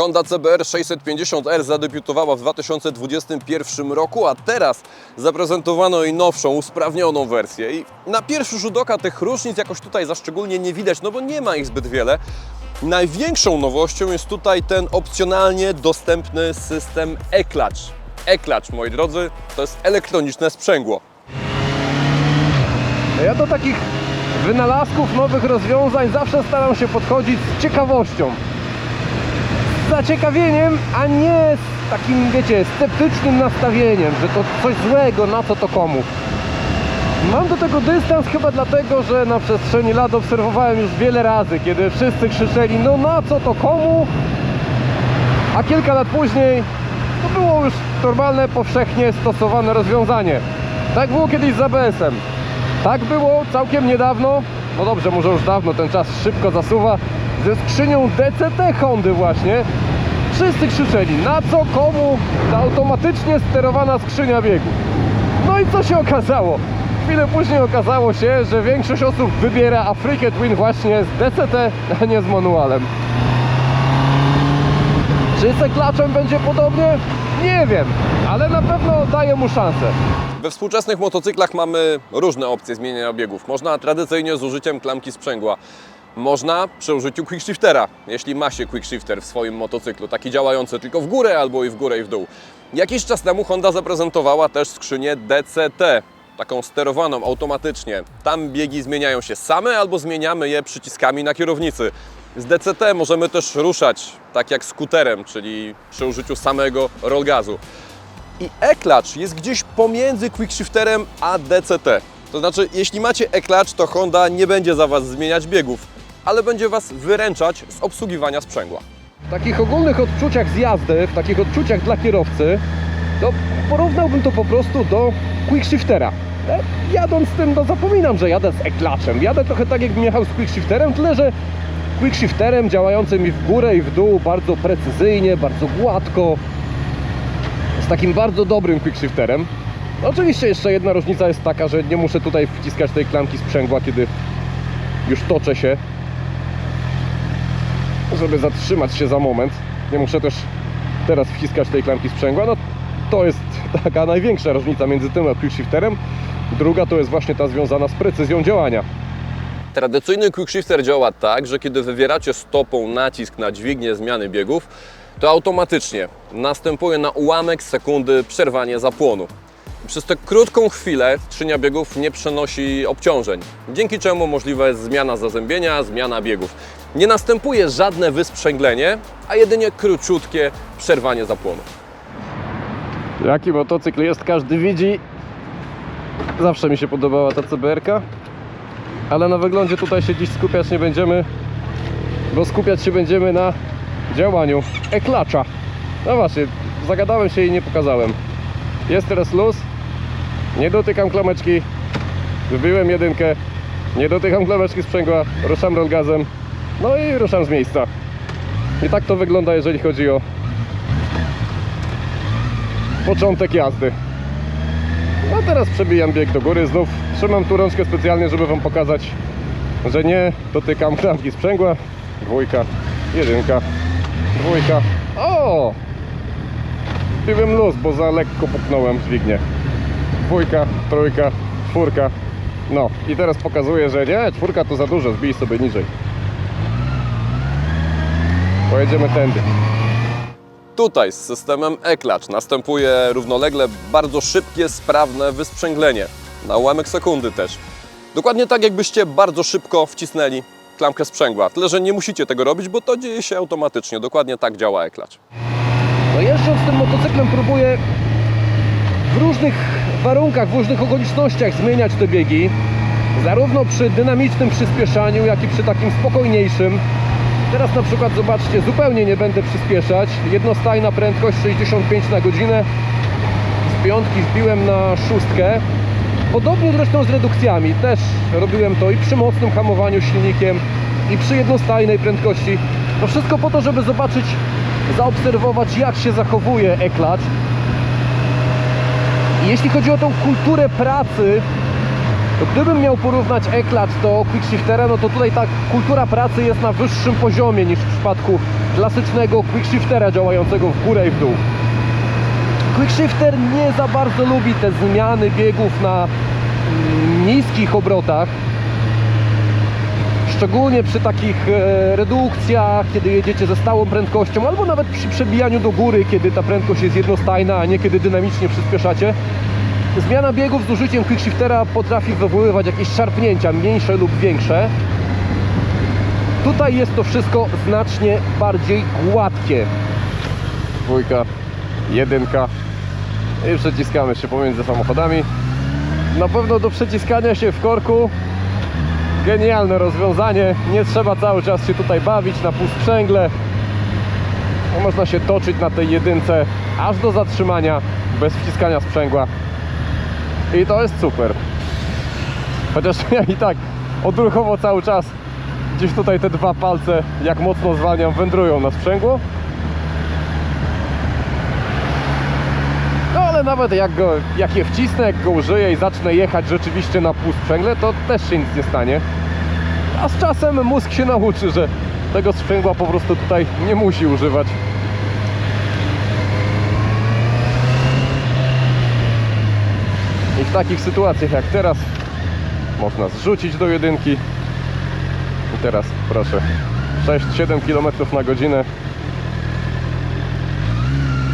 Honda CBR 650R zadebiutowała w 2021 roku, a teraz zaprezentowano jej nowszą, usprawnioną wersję. I na pierwszy rzut oka tych różnic jakoś tutaj za szczególnie nie widać, no bo nie ma ich zbyt wiele. Największą nowością jest tutaj ten opcjonalnie dostępny system e-clutch. E-clutch, moi drodzy, to jest elektroniczne sprzęgło. Ja do takich wynalazków, nowych rozwiązań zawsze staram się podchodzić z ciekawością. Z zaciekawieniem, a nie z takim, wiecie, sceptycznym nastawieniem, że to coś złego, na co to komu. Mam do tego dystans chyba dlatego, że na przestrzeni lat obserwowałem już wiele razy, kiedy wszyscy krzyczeli, no na co to komu, a kilka lat później to było już normalne, powszechnie stosowane rozwiązanie. Tak było kiedyś z ABS-em. Tak było całkiem niedawno, no dobrze, może już dawno, ten czas szybko zasuwa, ze skrzynią DCT Hondy właśnie. Wszyscy krzyczeli, na co komu ta automatycznie sterowana skrzynia biegów. No i co się okazało? Chwilę później okazało się, że większość osób wybiera Afrikę Twin właśnie z DCT, a nie z manualem. Czy z klaczem będzie podobnie? Nie wiem, ale na pewno daję mu szansę. We współczesnych motocyklach mamy różne opcje zmieniania biegów. Można tradycyjnie z użyciem klamki sprzęgła. Można przy użyciu quickshiftera, jeśli ma się quickshifter w swoim motocyklu, taki działający tylko w górę albo i w górę i w dół. Jakiś czas temu Honda zaprezentowała też skrzynię DCT, taką sterowaną automatycznie. Tam biegi zmieniają się same albo zmieniamy je przyciskami na kierownicy. Z DCT możemy też ruszać tak jak skuterem, czyli przy użyciu samego roll gazu. I e-clutch jest gdzieś pomiędzy quickshifterem a DCT. To znaczy, jeśli macie e-clutch, to Honda nie będzie za Was zmieniać biegów, ale będzie Was wyręczać z obsługiwania sprzęgła. W takich ogólnych odczuciach z jazdy, w takich odczuciach dla kierowcy, to porównałbym to po prostu do quickshiftera. E, Jadąc tym, no zapominam, że jadę z e-clutchem. Jadę trochę tak, jakbym jechał z quickshifterem, tyle że quickshifterem działającym i w górę i w dół bardzo precyzyjnie, bardzo gładko. Z takim bardzo dobrym quickshifterem. Oczywiście jeszcze jedna różnica jest taka, że nie muszę tutaj wciskać tej klamki sprzęgła, kiedy już toczę się, żeby zatrzymać się za moment. Nie muszę też teraz wciskać tej klamki sprzęgła. No to jest taka największa różnica między tym a quickshifterem. Druga to jest właśnie ta związana z precyzją działania. Tradycyjny quickshifter działa tak, że kiedy wywieracie stopą nacisk na dźwignię zmiany biegów, to automatycznie następuje na ułamek sekundy przerwanie zapłonu. Przez tę krótką chwilę skrzynia biegów nie przenosi obciążeń, dzięki czemu możliwa jest zmiana zazębienia, zmiana biegów. Nie następuje żadne wysprzęglenie, a jedynie króciutkie przerwanie zapłonu. Jaki motocykl jest, każdy widzi. Zawsze mi się podobała ta CBR-ka. Ale na wyglądzie tutaj się dziś skupiać nie będziemy, bo skupiać się będziemy na działaniu e-klacza. No właśnie, zagadałem się i nie pokazałem. Jest teraz luz. Nie dotykam klameczki. Wybiłem jedynkę. Nie dotykam klameczki sprzęgła. Ruszam roll gazem. No i ruszam z miejsca. I tak to wygląda, jeżeli chodzi o początek jazdy. No teraz przebijam bieg do góry, znów trzymam tu rączkę specjalnie, żeby Wam pokazać, że nie dotykam klamki sprzęgła. Dwójka, jedynka, dwójka. O! Piłem luz, bo za lekko puknąłem dźwignię. Dwójka, trójka, czwórka. No i teraz pokazuję, że nie, czwórka to za dużo, zbij sobie niżej. Pojedziemy tędy. Tutaj z systemem e-clutch następuje równolegle bardzo szybkie, sprawne wysprzęglenie. Na ułamek sekundy też. Dokładnie tak, jakbyście bardzo szybko wcisnęli klamkę sprzęgła. Tyle, że nie musicie tego robić, bo to dzieje się automatycznie. Dokładnie tak działa e-clutch. No jeżdżąc tym motocyklem próbuję w różnych warunkach, w różnych okolicznościach zmieniać te biegi. Zarówno przy dynamicznym przyspieszaniu, jak i przy takim spokojniejszym. Teraz na przykład zobaczcie, zupełnie nie będę przyspieszać. Jednostajna prędkość 65 na godzinę. Z piątki zbiłem na szóstkę. Podobnie zresztą z redukcjami. Też robiłem to i przy mocnym hamowaniu silnikiem, i przy jednostajnej prędkości. To wszystko po to, żeby zobaczyć, zaobserwować jak się zachowuje. I jeśli chodzi o tą kulturę pracy gdybym miał porównać e-clutch do quickshiftera, no to tutaj ta kultura pracy jest na wyższym poziomie niż w przypadku klasycznego quickshiftera działającego w górę i w dół. Quickshifter nie za bardzo lubi te zmiany biegów na mm, niskich obrotach. Szczególnie przy takich e, redukcjach, kiedy jedziecie ze stałą prędkością, albo nawet przy przebijaniu do góry, kiedy ta prędkość jest jednostajna, a nie kiedy dynamicznie przyspieszacie. Zmiana biegów z użyciem quickshiftera potrafi wywoływać jakieś szarpnięcia, mniejsze lub większe. Tutaj jest to wszystko znacznie bardziej gładkie. Dwójka, jedynka i przeciskamy się pomiędzy samochodami. Na pewno do przeciskania się w korku genialne rozwiązanie. Nie trzeba cały czas się tutaj bawić na półsprzęgle. No, Można się toczyć na tej jedynce aż do zatrzymania bez wciskania sprzęgła. I to jest super. Chociaż ja i tak odruchowo cały czas gdzieś tutaj te dwa palce, jak mocno zwalniam, wędrują na sprzęgło. No ale nawet jak, go, jak je wcisnę, jak go użyję i zacznę jechać rzeczywiście na półsprzęgle, to też się nic nie stanie. A z czasem mózg się nauczy, że tego sprzęgła po prostu tutaj nie musi używać. I w takich sytuacjach jak teraz można zrzucić do jedynki. I teraz proszę 6-7 km na godzinę.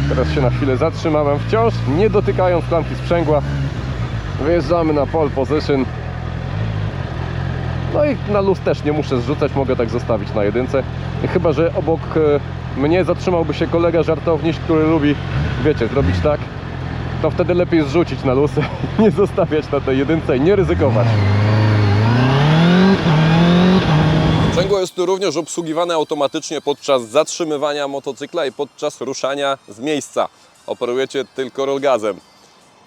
Teraz się na chwilę zatrzymałem, wciąż nie dotykając klamki sprzęgła. Wyjeżdżamy na pole position. No i na luz też nie muszę zrzucać, mogę tak zostawić na jedynce. Chyba, że obok e, mnie zatrzymałby się kolega żartowniś, który lubi, wiecie, zrobić tak. To wtedy lepiej zrzucić na luz, nie zostawiać na tej jedynce i nie ryzykować. Sprzęgło jest tu również obsługiwane automatycznie podczas zatrzymywania motocykla i podczas ruszania z miejsca. Operujecie tylko rollgazem.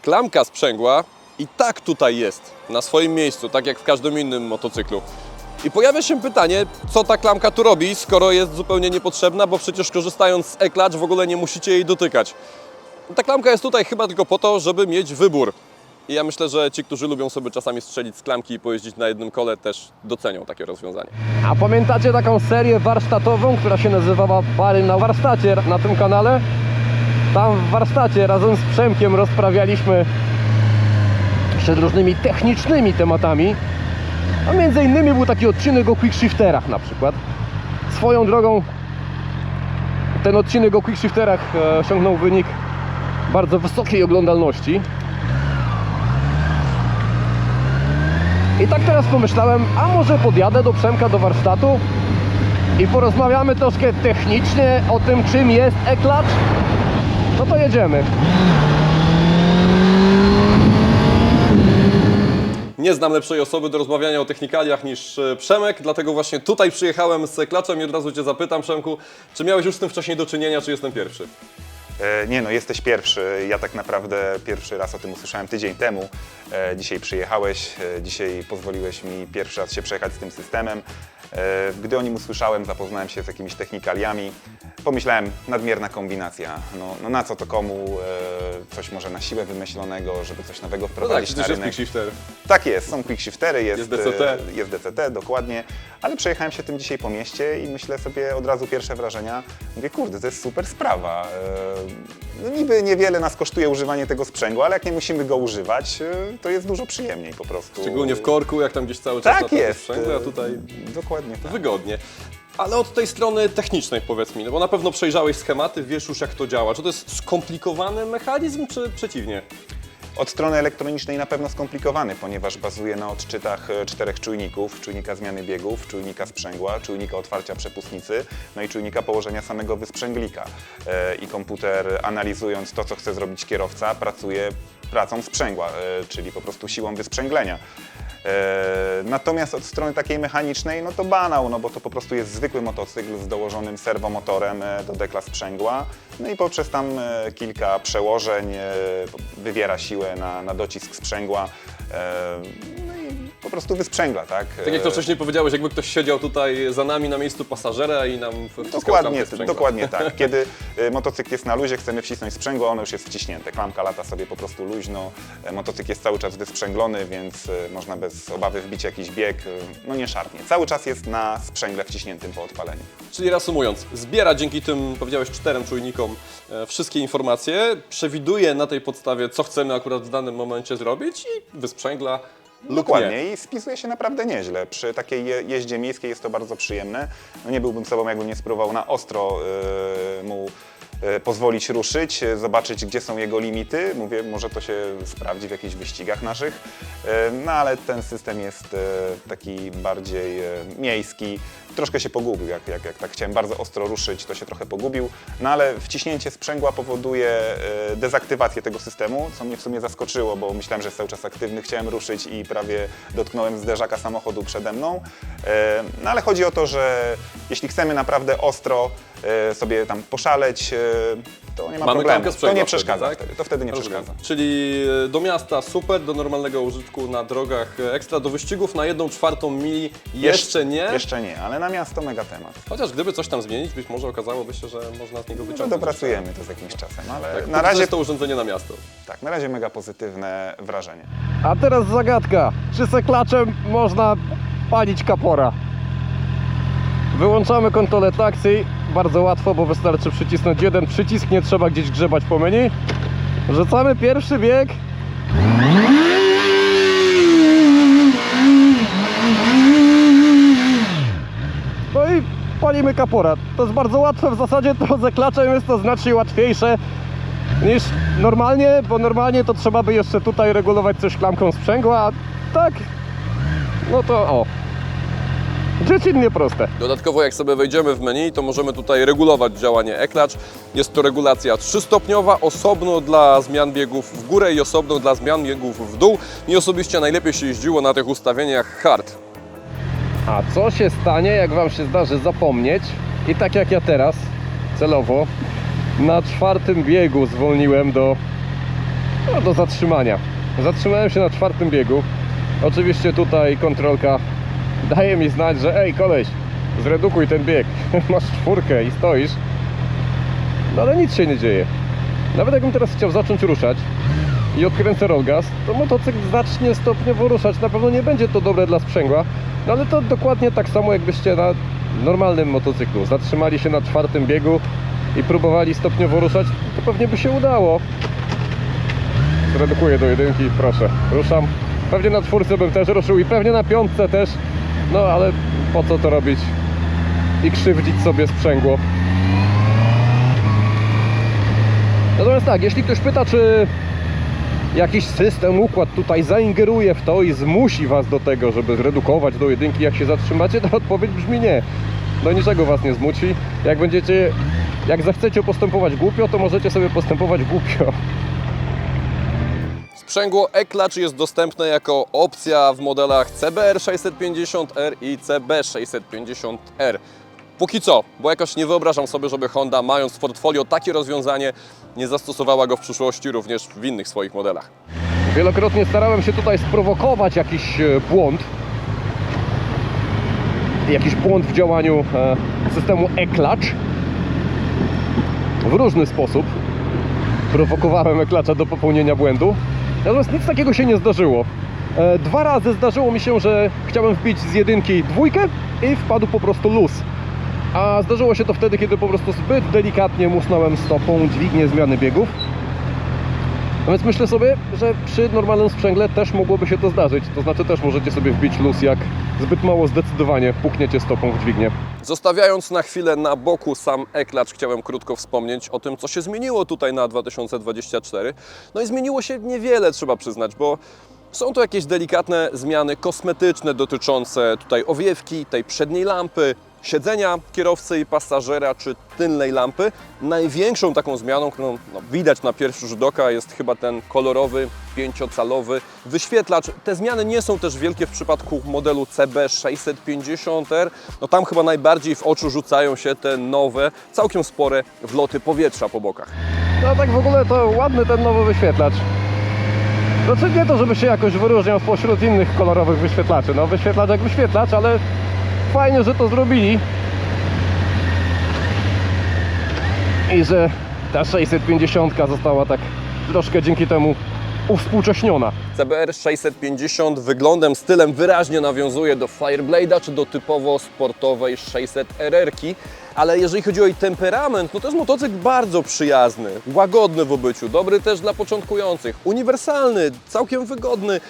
Klamka sprzęgła i tak tutaj jest, na swoim miejscu, tak jak w każdym innym motocyklu. I pojawia się pytanie, co ta klamka tu robi, skoro jest zupełnie niepotrzebna, bo przecież korzystając z e-clutch w ogóle nie musicie jej dotykać. Ta klamka jest tutaj chyba tylko po to, żeby mieć wybór. I ja myślę, że ci, którzy lubią sobie czasami strzelić z klamki i pojeździć na jednym kole, też docenią takie rozwiązanie. A pamiętacie taką serię warsztatową, która się nazywała Bary na warsztacie na tym kanale? Tam w warsztacie razem z Przemkiem rozprawialiśmy przed różnymi technicznymi tematami. A między innymi był taki odcinek o quickshifterach na przykład. Swoją drogą ten odcinek o quickshifterach e, osiągnął wynik bardzo wysokiej oglądalności. I tak teraz pomyślałem, a może podjadę do Przemka do warsztatu i porozmawiamy troszkę technicznie o tym, czym jest e-clutch. No to jedziemy. Nie znam lepszej osoby do rozmawiania o technikaliach niż e, Przemek, dlatego właśnie tutaj przyjechałem z klaczem i od razu Cię zapytam, Przemku, czy miałeś już z tym wcześniej do czynienia, czy jestem pierwszy? E, Nie no, jesteś pierwszy. Ja tak naprawdę pierwszy raz o tym usłyszałem tydzień temu. E, Dzisiaj przyjechałeś, e, dzisiaj pozwoliłeś mi pierwszy raz się przejechać z tym systemem. E, Gdy o nim usłyszałem, zapoznałem się z jakimiś technikaliami. Pomyślałem, nadmierna kombinacja. No, no na co to komu? E, Coś może na siłę wymyślonego, żeby coś nowego No tak, wprowadzić przecież na jest rynek. quickshifter. Tak jest, są quickshiftery, jest, Jest DCT. e, jest DCT, dokładnie, ale przejechałem się tym dzisiaj po mieście i myślę sobie od razu pierwsze wrażenia, mówię, kurde, to jest super sprawa. No niby niewiele nas kosztuje używanie tego sprzęgła, ale jak nie musimy go używać, to jest dużo przyjemniej po prostu. Szczególnie w korku, jak tam gdzieś cały czas Tak na jest. sprzęgle, a tutaj Dokładnie tak. wygodnie. Ale od tej strony technicznej powiedz mi, no bo na pewno przejrzałeś schematy, wiesz już jak to działa. Czy to jest skomplikowany mechanizm, czy przeciwnie? Od strony elektronicznej na pewno skomplikowany, ponieważ bazuje na odczytach e, czterech czujników. Czujnika zmiany biegów, czujnika sprzęgła, czujnika otwarcia przepustnicy, no i czujnika położenia samego wysprzęglika. E, I komputer analizując to, co chce zrobić kierowca, pracuje pracą sprzęgła, e, czyli po prostu siłą wysprzęglenia. E, Natomiast od strony takiej mechanicznej, no to banał, no bo to po prostu jest zwykły motocykl z dołożonym serwomotorem e, do dekla sprzęgła, no i poprzez tam e, kilka przełożeń wywiera siłę na, na docisk sprzęgła. E, po prostu wysprzęgla, tak? Tak jak to E, wcześniej powiedziałeś, jakby ktoś siedział tutaj za nami na miejscu pasażera i nam wciskał Dokładnie, klamkę sprzęgła. dokładnie tak. Kiedy y, motocykl jest na luzie, chcemy wcisnąć sprzęgło, ono już jest wciśnięte. Klamka lata sobie po prostu luźno. E, Motocykl jest cały czas wysprzęglony, więc y, można bez obawy wbić jakiś bieg. y, No nie szarpnie. Cały czas jest na sprzęgle wciśniętym po odpaleniu. Czyli reasumując, zbiera dzięki tym, powiedziałeś, czterem czujnikom e, wszystkie informacje, przewiduje na tej podstawie, co chcemy akurat w danym momencie zrobić i wysprzęgla lub nie. Dokładnie i spisuje się naprawdę nieźle. Przy takiej je- jeździe miejskiej jest to bardzo przyjemne. No nie byłbym sobą, jakbym nie spróbował na ostro y, mu pozwolić ruszyć, y, zobaczyć, gdzie są jego limity. Mówię, może to się sprawdzi w jakichś wyścigach naszych. Y, No ale ten system jest taki bardziej miejski. Troszkę się pogubił, jak, jak, jak tak chciałem bardzo ostro ruszyć, to się trochę pogubił. No ale wciśnięcie sprzęgła powoduje dezaktywację tego systemu, co mnie w sumie zaskoczyło, bo myślałem, że jest cały czas aktywny. Chciałem ruszyć i prawie dotknąłem zderzaka samochodu przede mną. E, No ale chodzi o to, że jeśli chcemy naprawdę ostro e, sobie tam poszaleć, e, to nie ma Mamy problemu. To nie wtedy, przeszkadza tak? wtedy. To wtedy nie Rozumiem. przeszkadza. Czyli e, do miasta super, do normalnego użytku na drogach e, ekstra, do wyścigów na jedną czwartą mili jeszcze nie. Jeszcze nie, ale na miasto mega temat. Chociaż gdyby coś tam zmienić, być może okazałoby się, że można z niego No, wyciągnąć. dopracujemy to z jakimś czasem, ale Tak, na razie jest to urządzenie na miasto. tak, na razie mega pozytywne wrażenie. A teraz zagadka. Czy seklaczem można palić kapora? Wyłączamy kontrolę taksi. Bardzo łatwo, bo wystarczy przycisnąć jeden przycisk, nie trzeba gdzieś grzebać po menu. Rzucamy pierwszy bieg. No i palimy kapora. To jest bardzo łatwe, w zasadzie to z zaklaczem jest to znacznie łatwiejsze niż normalnie, bo normalnie to trzeba by jeszcze tutaj regulować coś klamką sprzęgła, a tak, no to o, dziecinnie proste. Dodatkowo jak sobie wejdziemy w menu, to możemy tutaj regulować działanie e-klacz. Jest to regulacja trzystopniowa, osobno dla zmian biegów w górę i osobno dla zmian biegów w dół. Mi osobiście najlepiej się jeździło na tych ustawieniach hard. A co się stanie, jak Wam się zdarzy zapomnieć i tak jak ja teraz, celowo, na czwartym biegu zwolniłem do, no, do zatrzymania. Zatrzymałem się na czwartym biegu. Oczywiście tutaj kontrolka daje mi znać, że ej koleś, zredukuj ten bieg. Masz czwórkę i stoisz. No ale nic się nie dzieje. Nawet jakbym teraz chciał zacząć ruszać i odkręcę roll gas, to motocykl zacznie stopniowo ruszać. Na pewno nie będzie to dobre dla sprzęgła, no ale to dokładnie tak samo jakbyście na normalnym motocyklu zatrzymali się na czwartym biegu i próbowali stopniowo ruszać, to pewnie by się udało. Zredukuję do jedynki, proszę, ruszam. Pewnie na czwórce bym też ruszył i pewnie na piątce też, no ale po co to robić i krzywdzić sobie sprzęgło. Natomiast tak, jeśli ktoś pyta, czy jakiś system, układ tutaj zaingeruje w to i zmusi Was do tego, żeby zredukować do jedynki, jak się zatrzymacie, to odpowiedź brzmi nie. Do niczego Was nie zmusi. Jak będziecie, jak zechcecie postępować głupio, to możecie sobie postępować głupio. Sprzęgło e-klacz jest dostępne jako opcja w modelach CBR 650R i CB 650R. Póki co, bo jakoś nie wyobrażam sobie, żeby Honda mając w portfolio takie rozwiązanie nie zastosowała go w przyszłości również w innych swoich modelach. Wielokrotnie starałem się tutaj sprowokować jakiś e, błąd. Jakiś błąd w działaniu e, systemu e-clutch. W różny sposób prowokowałem e-clutcha do popełnienia błędu. Natomiast nic takiego się nie zdarzyło. E, Dwa razy zdarzyło mi się, że chciałem wbić z jedynki dwójkę i wpadł po prostu luz. A zdarzyło się to wtedy, kiedy po prostu zbyt delikatnie musnąłem stopą dźwignię zmiany biegów. No więc myślę sobie, że przy normalnym sprzęgle też mogłoby się to zdarzyć. To znaczy też możecie sobie wbić luz, jak zbyt mało zdecydowanie pukniecie stopą w dźwignię. Zostawiając na chwilę na boku sam e-klacz, chciałem krótko wspomnieć o tym, co się zmieniło tutaj na 2024. No i zmieniło się niewiele, trzeba przyznać, bo są to jakieś delikatne zmiany kosmetyczne dotyczące tutaj owiewki, tej przedniej lampy, siedzenia kierowcy i pasażera, czy tylnej lampy. Największą taką zmianą, którą no, widać na pierwszy rzut oka, jest chyba ten kolorowy, pięciocalowy wyświetlacz. Te zmiany nie są też wielkie w przypadku modelu CB650R. No tam chyba najbardziej w oczy rzucają się te nowe, całkiem spore wloty powietrza po bokach. No tak w ogóle to ładny ten nowy wyświetlacz. Znaczy nie to, żeby się jakoś wyróżniał spośród innych kolorowych wyświetlaczy. No wyświetlacz jak wyświetlacz, ale fajnie, że to zrobili. I że ta 650 została tak troszkę dzięki temu uwspółcześniona. CBR 650 wyglądem, stylem wyraźnie nawiązuje do Fireblade'a czy do typowo sportowej 600 RR-ki, ale jeżeli chodzi o jej temperament, no to jest motocykl bardzo przyjazny, łagodny w obyciu, dobry też dla początkujących, uniwersalny, całkiem wygodny,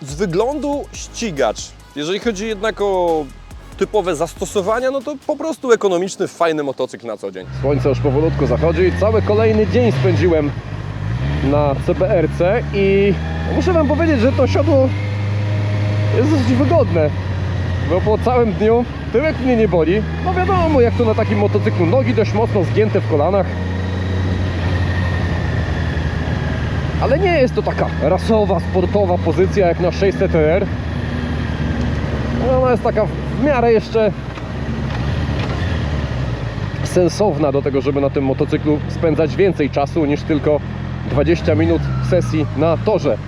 z wyglądu ścigacz. Jeżeli chodzi jednak o typowe zastosowania, no to po prostu ekonomiczny, fajny motocykl na co dzień. Słońce już powolutku zachodzi. Cały kolejny dzień spędziłem na CBR-ce i muszę Wam powiedzieć, że to siodło jest dosyć wygodne. Bo po całym dniu tyłek mnie nie boli. No wiadomo, jak to na takim motocyklu. Nogi dość mocno zgięte w kolanach. Ale nie jest to taka rasowa, sportowa pozycja jak na 600R. Ona jest taka w miarę jeszcze sensowna do tego, żeby na tym motocyklu spędzać więcej czasu niż tylko 20 minut sesji na torze.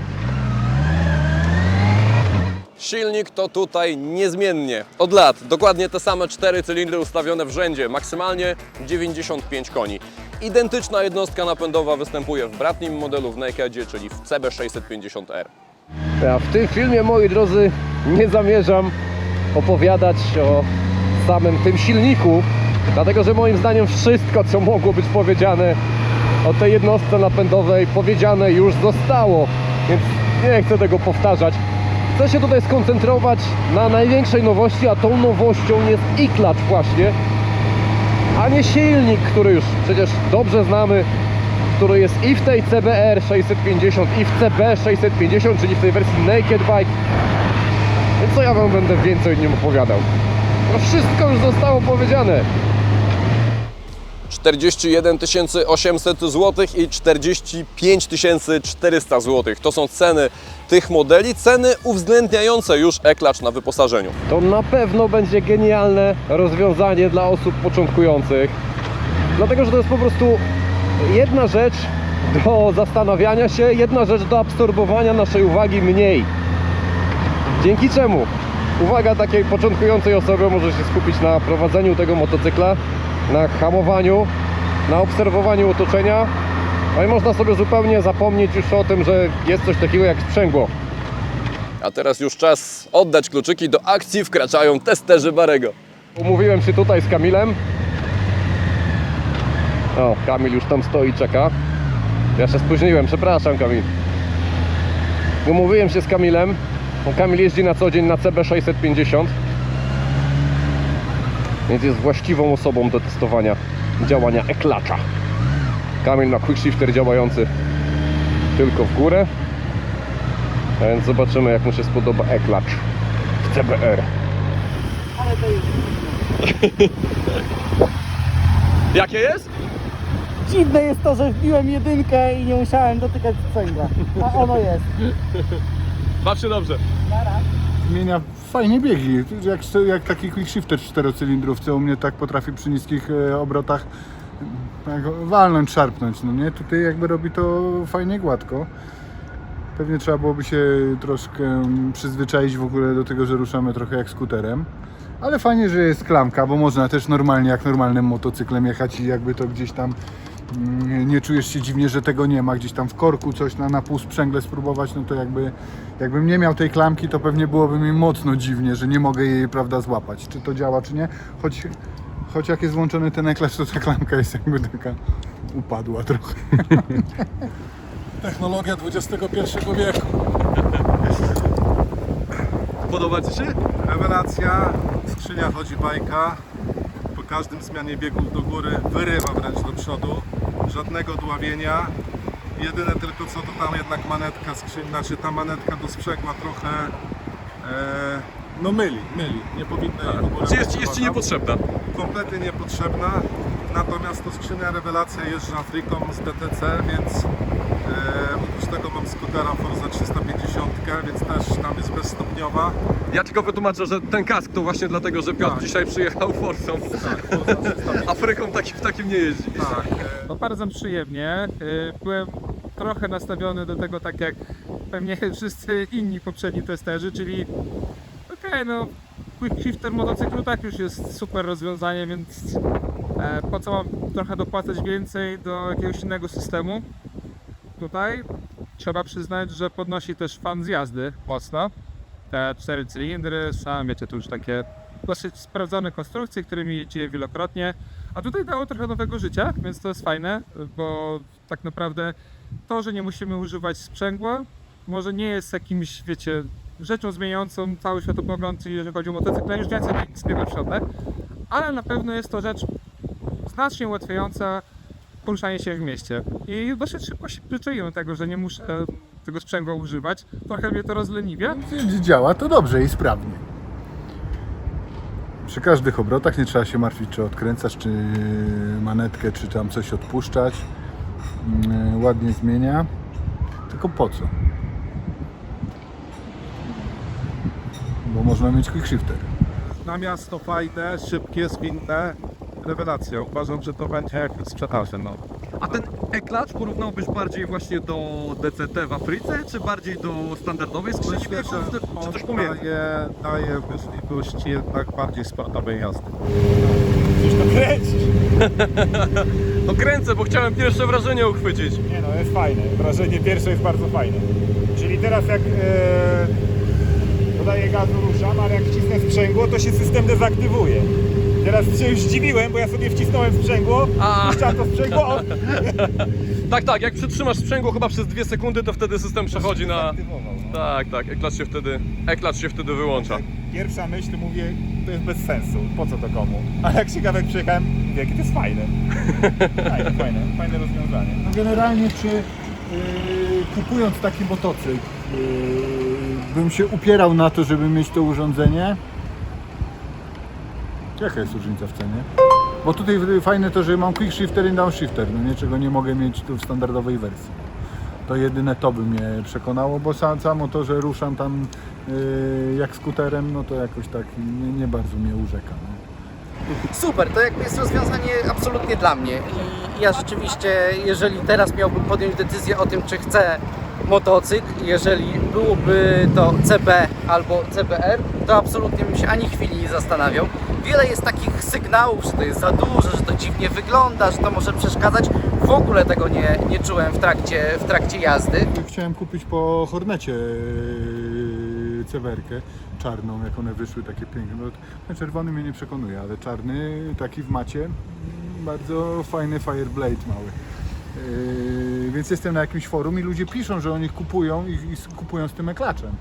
Silnik to tutaj niezmiennie. Od lat dokładnie te same cztery cylindry ustawione w rzędzie, maksymalnie 95 koni. Identyczna jednostka napędowa występuje w bratnim modelu w Nakedzie, czyli w CB650R. Ja w tym filmie, moi drodzy, nie zamierzam opowiadać o samym tym silniku, dlatego że moim zdaniem wszystko, co mogło być powiedziane o tej jednostce napędowej, powiedziane już zostało, więc nie chcę tego powtarzać. Chcę się tutaj skoncentrować na największej nowości, a tą nowością jest i-klacz właśnie, a nie silnik, który już przecież dobrze znamy, który jest i w tej CBR 650 i w CB 650, czyli w tej wersji Naked Bike. Więc co ja Wam będę więcej o nim opowiadał? No wszystko już zostało powiedziane. 41 800 zł i 45 400 zł. To są ceny tych modeli, ceny uwzględniające już e-klacz na wyposażeniu. To na pewno będzie genialne rozwiązanie dla osób początkujących. Dlatego, że to jest po prostu jedna rzecz do zastanawiania się, jedna rzecz do absorbowania naszej uwagi mniej. Dzięki czemu uwaga takiej początkującej osoby może się skupić na prowadzeniu tego motocykla, na hamowaniu, na obserwowaniu otoczenia, no i można sobie zupełnie zapomnieć już o tym, że jest coś takiego jak sprzęgło. A teraz już czas oddać kluczyki do akcji, wkraczają testerzy Barego. Umówiłem się tutaj z Kamilem. O, Kamil już tam stoi, czeka. Ja się spóźniłem, przepraszam Kamil. Umówiłem się z Kamilem. Kamil jeździ na co dzień na CB650. Więc jest właściwą osobą do testowania działania e-klacza. Kamil ma quickshifter działający tylko w górę. A więc zobaczymy jak mu się spodoba e-klacz w CBR. Jakie jest? Dziwne jest to, że wbiłem jedynkę i nie musiałem dotykać sprzęgła. A ono jest. Baw się dobrze. Zmienia fajnie biegi, jak, jak taki quick shifter w czterocylindrówce u mnie tak potrafi przy niskich e, obrotach tak, walnąć, szarpnąć, no nie? Tutaj jakby robi to fajnie gładko. Pewnie trzeba byłoby się troszkę mm, przyzwyczaić w ogóle do tego, że ruszamy trochę jak skuterem. Ale fajnie, że jest klamka, bo można też normalnie, jak normalnym motocyklem jechać i jakby to gdzieś tam mm, nie czujesz się dziwnie, że tego nie ma, gdzieś tam w korku coś na, na pół sprzęgle spróbować, no to jakby jakbym nie miał tej klamki, to pewnie byłoby mi mocno dziwnie, że nie mogę jej, prawda, złapać, czy to działa, czy nie, choć, choć jak jest włączony ten eklecz, to ta klamka jest jakby taka upadła trochę. Technologia XXI wieku. Podoba Ci się? Rewelacja, skrzynia chodzi bajka, po każdym zmianie biegów do góry wyrywa wręcz do przodu, żadnego dławienia. Jedyne tylko co to tam jednak manetka skrzyni, znaczy ta manetka do sprzęgła trochę e, no myli, myli, nie powinna jej w ogóle Czy jest, być, jest Ci uważam. niepotrzebna? kompletnie niepotrzebna. Natomiast to skrzynia rewelacja jeżdżę Afriką z DTC, więc e, oprócz tego mam skutera Forza 350, więc też tam jest bezstopniowa. Ja tylko wytłumaczę, że ten kask to właśnie dlatego, że Piotr Tak. dzisiaj przyjechał Forsą. Afryką taki, w takim nie jeździ. Tak, e, No bardzo przyjemnie. Y, Byłem trochę nastawiony do tego tak jak pewnie wszyscy inni poprzedni testerzy, czyli okej, no quick shifter motocyklu tak już jest super rozwiązanie, więc e, po co mam trochę dopłacać więcej do jakiegoś innego systemu? Tutaj trzeba przyznać, że podnosi też fan z jazdy mocno. Te cztery cylindry, sam wiecie, to już takie dosyć sprawdzone konstrukcje, którymi jeździłem wielokrotnie. A tutaj dało trochę nowego życia, więc to jest fajne, bo tak naprawdę to, że nie musimy używać sprzęgła, może nie jest jakimś, wiecie, rzeczą zmieniającą cały światopogląd, jeżeli chodzi o motocykl, ja już więcej zbiegam w środek, ale na pewno jest to rzecz znacznie ułatwiająca poruszanie się w mieście. I dosyć szybko się przyczaiłem tego, że nie muszę tego sprzęgła używać. Trochę mnie to rozleniwia, Działa to dobrze i sprawnie. Przy każdych obrotach nie trzeba się martwić, czy odkręcasz, czy manetkę, czy tam coś odpuszczać. Mm, Ładnie zmienia. Tylko po co? Bo można mieć quick shifter. na miasto fajne, szybkie, zwinne. Rewelacja. Uważam, że to będzie jak sprzedaży. No. A ten e-klacz porównałbyś bardziej właśnie do DCT w Afryce, czy bardziej do standardowej skrzyni biegów, czy, czy coś pomiędzy? daje, daje możliwości jednak bardziej sportowej jazdy. No kręcę, bo chciałem pierwsze wrażenie uchwycić. Nie no, jest fajne. Wrażenie pierwsze jest bardzo fajne. Czyli teraz jak e, dodaję gazu, ruszam, ale jak wcisnę sprzęgło, to się system dezaktywuje. Teraz się już zdziwiłem, bo ja sobie wcisnąłem sprzęgło, A. puszczam to sprzęgło, o, Tak, tak, jak przytrzymasz sprzęgło chyba przez dwie sekundy, to wtedy system przechodzi na... aktywował. No. Tak, tak, e-klacz się wtedy, e-klacz się wtedy wyłącza. Pierwsza myśl to mówię, to jest bez sensu, po co to komu? Ale jak się kawałek przyjechałem, mówię, jakie to jest fajne. Fajne, fajne, fajne rozwiązanie. No generalnie czy yy, kupując taki motocykl yy, bym się upierał na to, żeby mieć to urządzenie? Jaka jest różnica w cenie? Bo tutaj fajne to, że mam quick shifter i downshifter, no nie, czego nie mogę mieć tu w standardowej wersji. To jedyne to by mnie przekonało, bo sam, samo to, że ruszam tam yy, jak skuterem, no to jakoś tak nie, nie bardzo mnie urzeka. No. Super, to jakby jest rozwiązanie absolutnie dla mnie i ja rzeczywiście, jeżeli teraz miałbym podjąć decyzję o tym, czy chcę motocykl, jeżeli byłoby to CB albo CBR, to absolutnie bym się ani chwili nie zastanawiał. Wiele jest takich sygnałów, że to jest za duże, że to dziwnie wygląda, że to może przeszkadzać. W ogóle tego nie, nie czułem w trakcie, w trakcie jazdy. Chciałem kupić po Hornecie yy, cewerkę czarną, jak one wyszły, takie piękne. No, czerwony mnie nie przekonuje, ale czarny, taki w macie, bardzo fajny Fireblade mały. Yy, więc jestem na jakimś forum i ludzie piszą, że oni kupują i, i kupują z tym eklaczem,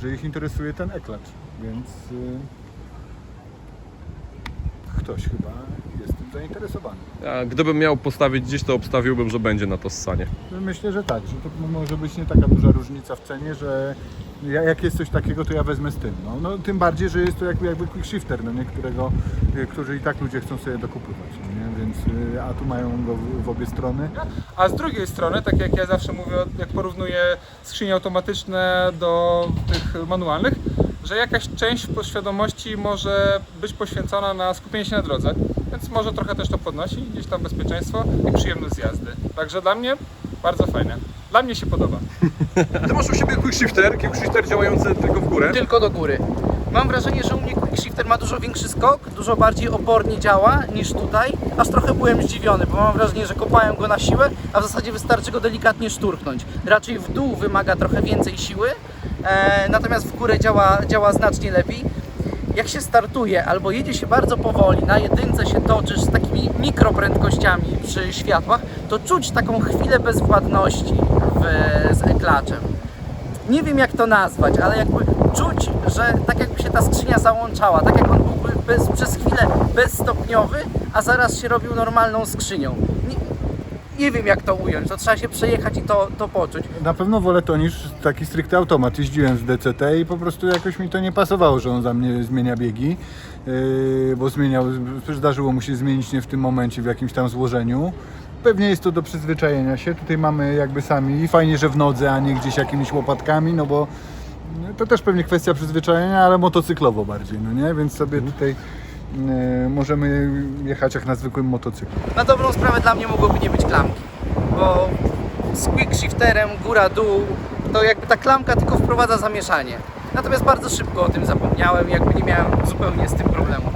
że ich interesuje ten eklacz, więc yy, ktoś chyba jest tym zainteresowany. A gdybym miał postawić gdzieś, to obstawiłbym, że będzie na to ssanie. Myślę, że tak, że to może być nie taka duża różnica w cenie, że ja, jak jest coś takiego, to ja wezmę z tym. No, no, tym bardziej, że jest to jakby, jakby quick shifter, no nie, którego, y, który i tak ludzie chcą sobie dokupywać, no nie? Więc, y, a tu mają go w, w obie strony. A z drugiej strony, tak jak ja zawsze mówię, jak porównuję skrzynie automatyczne do tych manualnych, że jakaś część podświadomości może być poświęcona na skupienie się na drodze, więc może trochę też to podnosi, gdzieś tam bezpieczeństwo i przyjemność z jazdy. Także dla mnie bardzo fajne. Dla mnie się podoba. Ty masz u siebie quick shifter, quick shifter działający tylko w górę. Tylko do góry. Mam wrażenie, że u mnie Quick Shifter ma dużo większy skok, dużo bardziej opornie działa niż tutaj. Aż trochę byłem zdziwiony, bo mam wrażenie, że kopałem go na siłę, a w zasadzie wystarczy go delikatnie szturchnąć. Raczej w dół wymaga trochę więcej siły, natomiast w górę działa, działa znacznie lepiej. Jak się startuje albo jedzie się bardzo powoli, na jedynce się toczysz z takimi mikroprędkościami przy światłach, to czuć taką chwilę bezwładności w, z eklaczem nie wiem jak to nazwać, ale jakby czuć, że tak jakby się ta skrzynia załączała, tak jak on byłby bez, przez chwilę bezstopniowy, a zaraz się robił normalną skrzynią. Nie, wiem jak to ująć, to trzeba się przejechać i to, to poczuć. Na pewno wolę to niż taki stricte automat. Jeździłem z DCT i po prostu jakoś mi to nie pasowało, że on za mnie zmienia biegi, yy, bo zmieniał, zdarzyło mu się zmienić nie w tym momencie, w jakimś tam złożeniu. Pewnie jest to do przyzwyczajenia się. Tutaj mamy jakby sami i fajnie, że w nodze, a nie gdzieś jakimiś łopatkami, no bo to też pewnie kwestia przyzwyczajenia, ale motocyklowo bardziej, no nie? Więc sobie tutaj możemy jechać jak na zwykłym motocyklu. Na dobrą sprawę dla mnie mogłoby nie być klamki, bo z quick shifterem góra-dół, to jakby ta klamka tylko wprowadza zamieszanie. Natomiast bardzo szybko o tym zapomniałem, jakby nie miałem zupełnie z tym problemu.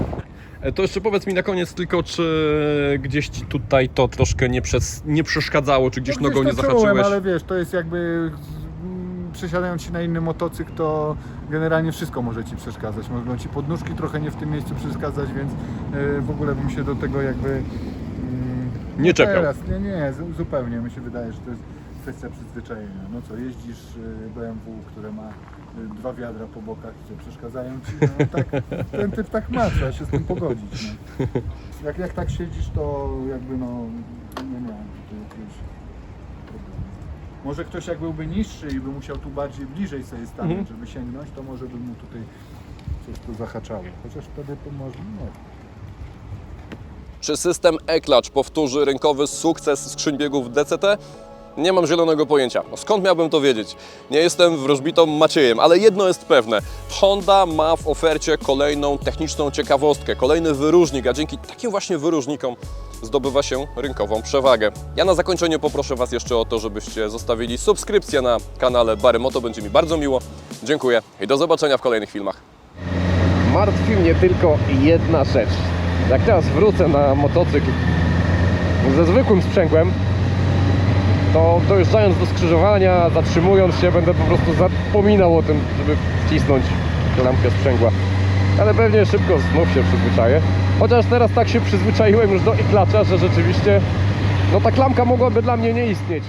E, To jeszcze powiedz mi na koniec tylko, czy gdzieś Ci tutaj to troszkę nie, przez, nie przeszkadzało, czy gdzieś No nogą nie czułem, zahaczyłeś? ale wiesz, to jest jakby przesiadając się na inny motocykl, to generalnie wszystko może Ci przeszkadzać. Mogą Ci podnóżki trochę nie w tym miejscu przeszkadzać, więc e, w ogóle bym się do tego jakby mm, Nie czepiał. Teraz, nie, nie, zu- zupełnie mi się wydaje, że to jest kwestia przyzwyczajenia. No co, jeździsz e, BMW, które ma e, dwa wiadra po bokach, co przeszkadzają Ci, no tak, ten typ tak ma, trzeba się z tym pogodzić. No. Jak, jak tak siedzisz, to jakby no nie miałem tutaj jakiegoś. Może ktoś jak byłby niższy i by musiał tu bardziej bliżej sobie stanąć, Mhm. żeby sięgnąć, to może by mu tutaj coś tu zahaczało. Chociaż wtedy to może nie. Czy system e-clutch powtórzy rynkowy sukces skrzyń biegów DCT? Nie mam zielonego pojęcia. No skąd miałbym to wiedzieć? Nie jestem wróżbitą Maciejem, ale jedno jest pewne. Honda ma w ofercie kolejną techniczną ciekawostkę, kolejny wyróżnik, a dzięki takim właśnie wyróżnikom zdobywa się rynkową przewagę. Ja na zakończenie poproszę Was jeszcze o to, żebyście zostawili subskrypcję na kanale Bary Moto, będzie mi bardzo miło. Dziękuję i do zobaczenia w kolejnych filmach. Martwi mnie tylko jedna rzecz. Jak teraz wrócę na motocykl ze zwykłym sprzęgłem, to dojeżdżając do skrzyżowania, zatrzymując się, będę po prostu zapominał o tym, żeby wcisnąć lampkę sprzęgła. Ale pewnie szybko znów się przyzwyczaję. Chociaż teraz tak się przyzwyczaiłem już do i klacza, że rzeczywiście no ta klamka mogłaby dla mnie nie istnieć.